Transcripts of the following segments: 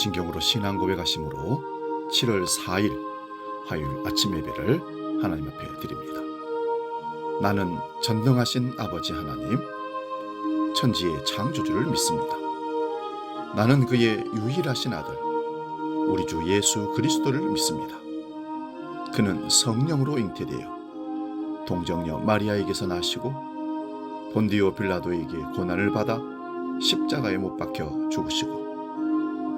사도신경으로 신앙 고백하심으로 7월 4일 화요일 아침 예배를 하나님 앞에 드립니다. 나는 전능하신 아버지 하나님, 천지의 창조주를 믿습니다. 나는 그의 유일하신 아들, 우리 주 예수 그리스도를 믿습니다. 그는 성령으로 잉태되어 동정녀 마리아에게서 나시고 본디오 빌라도에게 고난을 받아 십자가에 못 박혀 죽으시고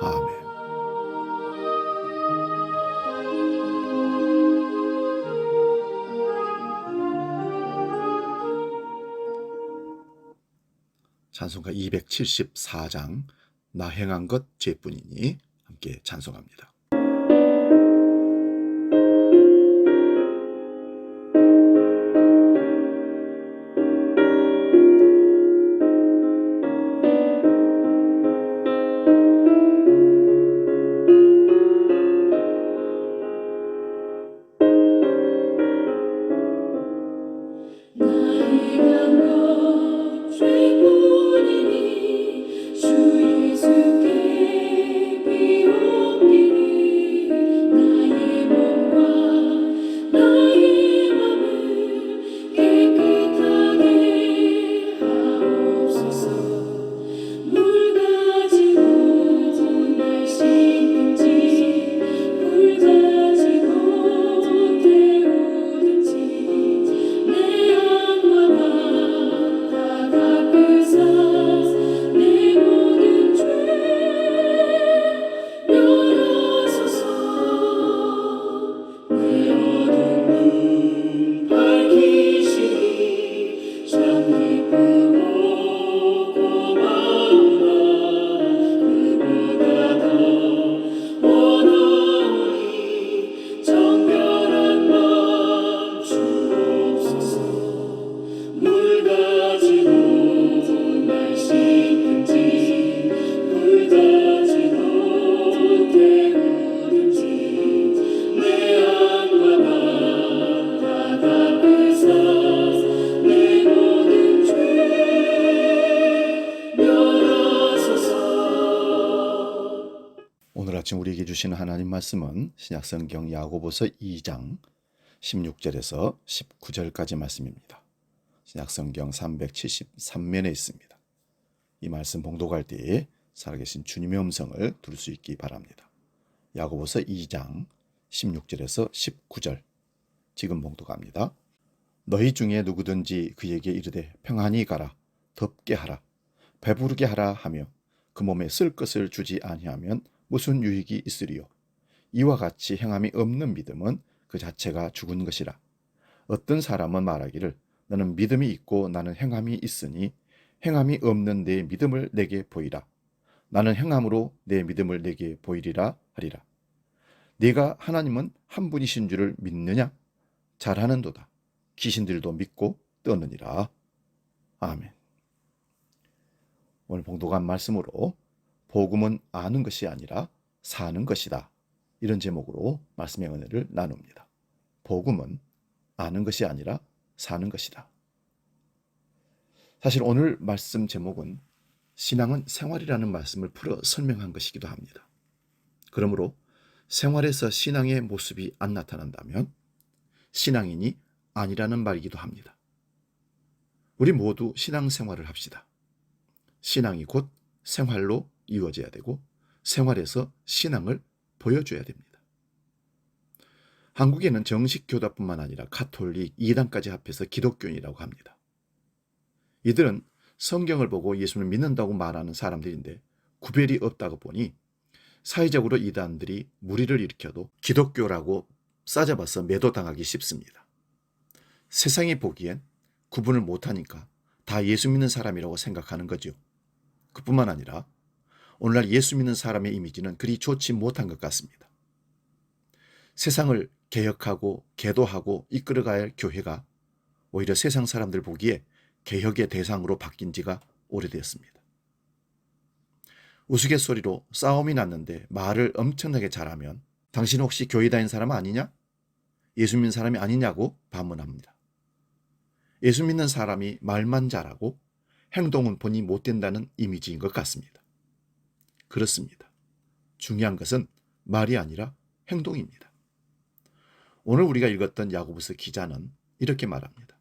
아멘. 찬송가 274장 나 행한 것 죄뿐이니 함께 찬송합니다. 우리에게 주시는 하나님 말씀은 신약성경 야고보서 2장 16절에서 19절까지 말씀입니다. 신약성경 373면에 있습니다. 이 말씀 봉독할 때에 살아계신 주님의 음성을 들을 수 있기 바랍니다. 야고보서 2장 16절에서 19절 지금 봉독합니다. 너희 중에 누구든지 그에게 이르되 평안히 가라 덥게 하라 배부르게 하라 하며 그 몸에 쓸 것을 주지 아니하면 무슨 유익이 있으리요? 이와 같이 행함이 없는 믿음은 그 자체가 죽은 것이라. 어떤 사람은 말하기를 너는 믿음이 있고 나는 행함이 있으니 행함이 없는 내 믿음을 내게 보이라. 나는 행함으로 내 믿음을 내게 보이리라 하리라. 네가 하나님은 한 분이신 줄을 믿느냐? 잘하는도다. 귀신들도 믿고 떠느니라. 아멘. 오늘 봉독한 말씀으로 복음은 아는 것이 아니라 사는 것이다. 이런 제목으로 말씀의 은혜를 나눕니다. 복음은 아는 것이 아니라 사는 것이다. 사실 오늘 말씀 제목은 신앙은 생활이라는 말씀을 풀어 설명한 것이기도 합니다. 그러므로 생활에서 신앙의 모습이 안 나타난다면 신앙인이 아니라는 말이기도 합니다. 우리 모두 신앙 생활을 합시다. 신앙이 곧 생활로 이루어져야 되고 생활에서 신앙을 보여줘야 됩니다. 한국에는 정식 교다뿐만 아니라 가톨릭, 이단까지 합해서 기독교인이라고 합니다. 이들은 성경을 보고 예수를 믿는다고 말하는 사람들인데 구별이 없다고 보니 사회적으로 이단들이 무리를 일으켜도 기독교라고 싸잡아서 매도당하기 쉽습니다. 세상이 보기엔 구분을 못하니까 다 예수 믿는 사람이라고 생각하는 거죠. 그뿐만 아니라 오늘날 예수 믿는 사람의 이미지는 그리 좋지 못한 것 같습니다. 세상을 개혁하고 개도하고 이끌어가야 할 교회가 오히려 세상 사람들 보기에 개혁의 대상으로 바뀐 지가 오래되었습니다. 우스갯소리로 싸움이 났는데 말을 엄청나게 잘하면 당신 혹시 교회 다닌 사람 아니냐? 예수 믿는 사람이 아니냐고 반문합니다. 예수 믿는 사람이 말만 잘하고 행동은 본이 못 된다는 이미지인 것 같습니다. 그렇습니다. 중요한 것은 말이 아니라 행동입니다. 오늘 우리가 읽었던 야고보서 기자는 이렇게 말합니다.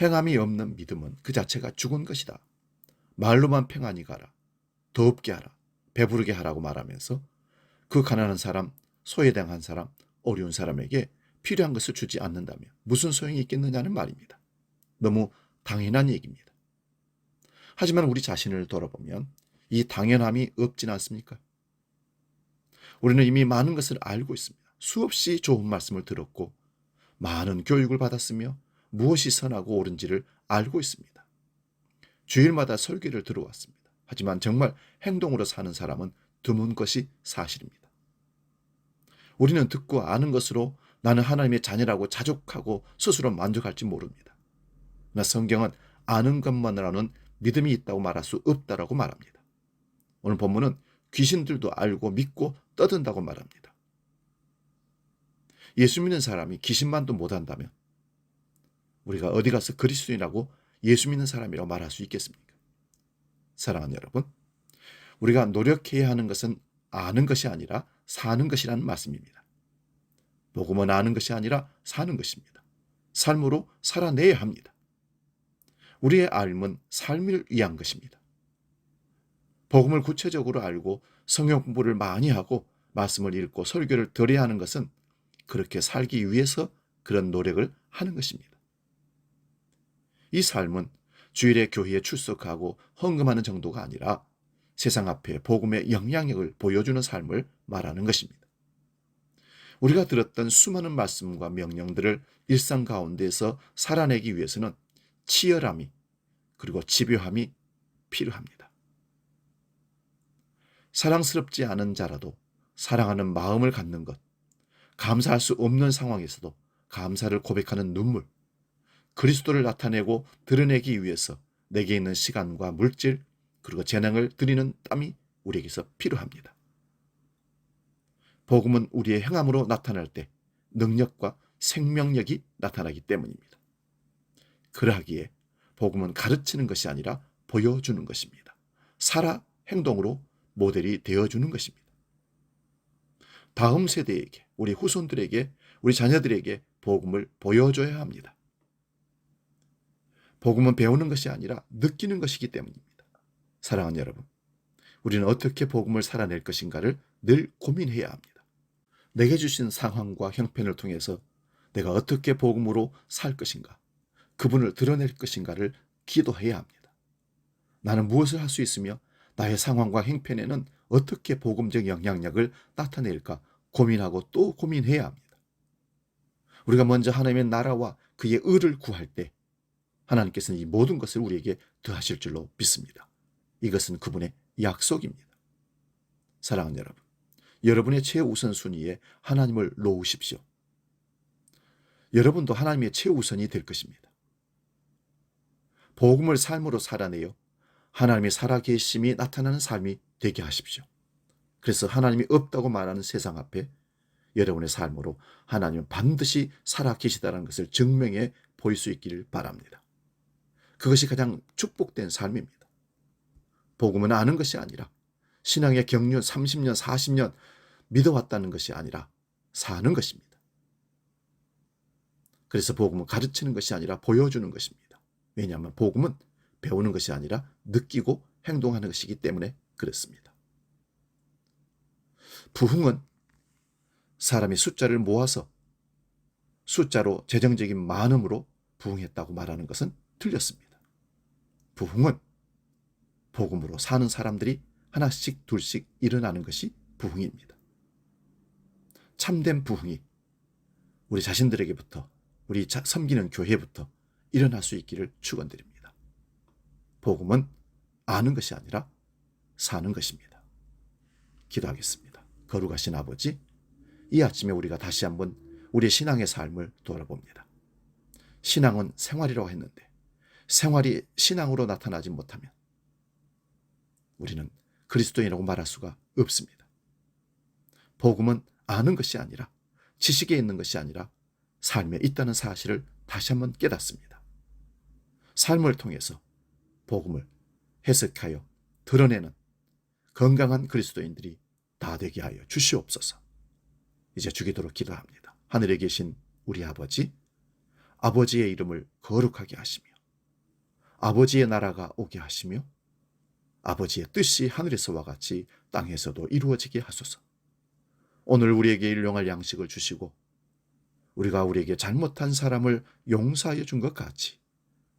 행함이 없는 믿음은 그 자체가 죽은 것이다. 말로만 평안히 가라. 더 없게 하라. 배부르게 하라고 말하면서 그 가난한 사람, 소외당한 사람, 어려운 사람에게 필요한 것을 주지 않는다면 무슨 소용이 있겠느냐는 말입니다. 너무 당연한 얘기입니다. 하지만 우리 자신을 돌아보면 이 당연함이 없진 않습니까? 우리는 이미 많은 것을 알고 있습니다. 수없이 좋은 말씀을 들었고 많은 교육을 받았으며 무엇이 선하고 옳은지를 알고 있습니다. 주일마다 설교를 들어왔습니다. 하지만 정말 행동으로 사는 사람은 드문 것이 사실입니다. 우리는 듣고 아는 것으로 나는 하나님의 자녀라고 자족하고 스스로 만족할지 모릅니다. 나 성경은 아는 것만으로는 믿음이 있다고 말할 수 없다라고 말합니다. 오늘 본문은 귀신들도 알고 믿고 떠든다고 말합니다. 예수 믿는 사람이 귀신만도 못한다면 우리가 어디 가서 그리스도인이라고 예수 믿는 사람이라고 말할 수 있겠습니까? 사랑하는 여러분, 우리가 노력해야 하는 것은 아는 것이 아니라 사는 것이라는 말씀입니다. 복음은 아는 것이 아니라 사는 것입니다. 삶으로 살아내야 합니다. 우리의 삶은 삶을 위한 것입니다. 복음을 구체적으로 알고 성경 공부를 많이 하고 말씀을 읽고 설교를 들어야 하는 것은 그렇게 살기 위해서 그런 노력을 하는 것입니다. 이 삶은 주일에 교회에 출석하고 헌금하는 정도가 아니라 세상 앞에 복음의 영향력을 보여주는 삶을 말하는 것입니다. 우리가 들었던 수많은 말씀과 명령들을 일상 가운데서 살아내기 위해서는 치열함이 그리고 집요함이 필요합니다. 사랑스럽지 않은 자라도 사랑하는 마음을 갖는 것, 감사할 수 없는 상황에서도 감사를 고백하는 눈물, 그리스도를 나타내고 드러내기 위해서 내게 있는 시간과 물질 그리고 재능을 드리는 땀이 우리에게서 필요합니다. 복음은 우리의 행함으로 나타날 때 능력과 생명력이 나타나기 때문입니다. 그러하기에 복음은 가르치는 것이 아니라 보여주는 것입니다. 살아 행동으로 모델이 되어주는 것입니다. 다음 세대에게, 우리 후손들에게, 우리 자녀들에게 복음을 보여줘야 합니다. 복음은 배우는 것이 아니라 느끼는 것이기 때문입니다. 사랑하는 여러분, 우리는 어떻게 복음을 살아낼 것인가를 늘 고민해야 합니다. 내게 주신 상황과 형편을 통해서 내가 어떻게 복음으로 살 것인가, 그분을 드러낼 것인가를 기도해야 합니다. 나는 무엇을 할 수 있으며 나의 상황과 형편에는 어떻게 복음적 영향력을 나타낼까 고민하고 또 고민해야 합니다. 우리가 먼저 하나님의 나라와 그의 의를 구할 때 하나님께서는 이 모든 것을 우리에게 더하실 줄로 믿습니다. 이것은 그분의 약속입니다. 사랑하는 여러분, 여러분의 최우선순위에 하나님을 놓으십시오. 여러분도 하나님의 최우선이 될 것입니다. 복음을 삶으로 살아내어 하나님의 살아계심이 나타나는 삶이 되게 하십시오. 그래서 하나님이 없다고 말하는 세상 앞에 여러분의 삶으로 하나님은 반드시 살아계시다는 것을 증명해 보일 수 있기를 바랍니다. 그것이 가장 축복된 삶입니다. 복음은 아는 것이 아니라 신앙의 경륜 30년, 40년 믿어왔다는 것이 아니라 사는 것입니다. 그래서 복음은 가르치는 것이 아니라 보여주는 것입니다. 왜냐하면 복음은 배우는 것이 아니라 느끼고 행동하는 것이기 때문에 그렇습니다. 부흥은 사람이 숫자를 모아서 숫자로 재정적인 많음으로 부흥했다고 말하는 것은 틀렸습니다. 부흥은 복음으로 사는 사람들이 하나씩 둘씩 일어나는 것이 부흥입니다. 참된 부흥이 우리 자신들에게부터 우리 자, 섬기는 교회부터 일어날 수 있기를 축원드립니다. 복음은 아는 것이 아니라 사는 것입니다. 기도하겠습니다. 거룩하신 아버지, 이 아침에 우리가 다시 한번 우리의 신앙의 삶을 돌아봅니다. 신앙은 생활이라고 했는데 생활이 신앙으로 나타나지 못하면 우리는 그리스도인이라고 말할 수가 없습니다. 복음은 아는 것이 아니라 지식에 있는 것이 아니라 삶에 있다는 사실을 다시 한번 깨닫습니다. 삶을 통해서 복음을 해석하여 드러내는 건강한 그리스도인들이 다 되게 하여 주시옵소서. 이제 주기도록 기도합니다. 하늘에 계신 우리 아버지, 아버지의 이름을 거룩하게 하시며, 아버지의 나라가 오게 하시며, 아버지의 뜻이 하늘에서와 같이 땅에서도 이루어지게 하소서. 오늘 우리에게 일용할 양식을 주시고, 우리가 우리에게 잘못한 사람을 용서하여 준 것 같이,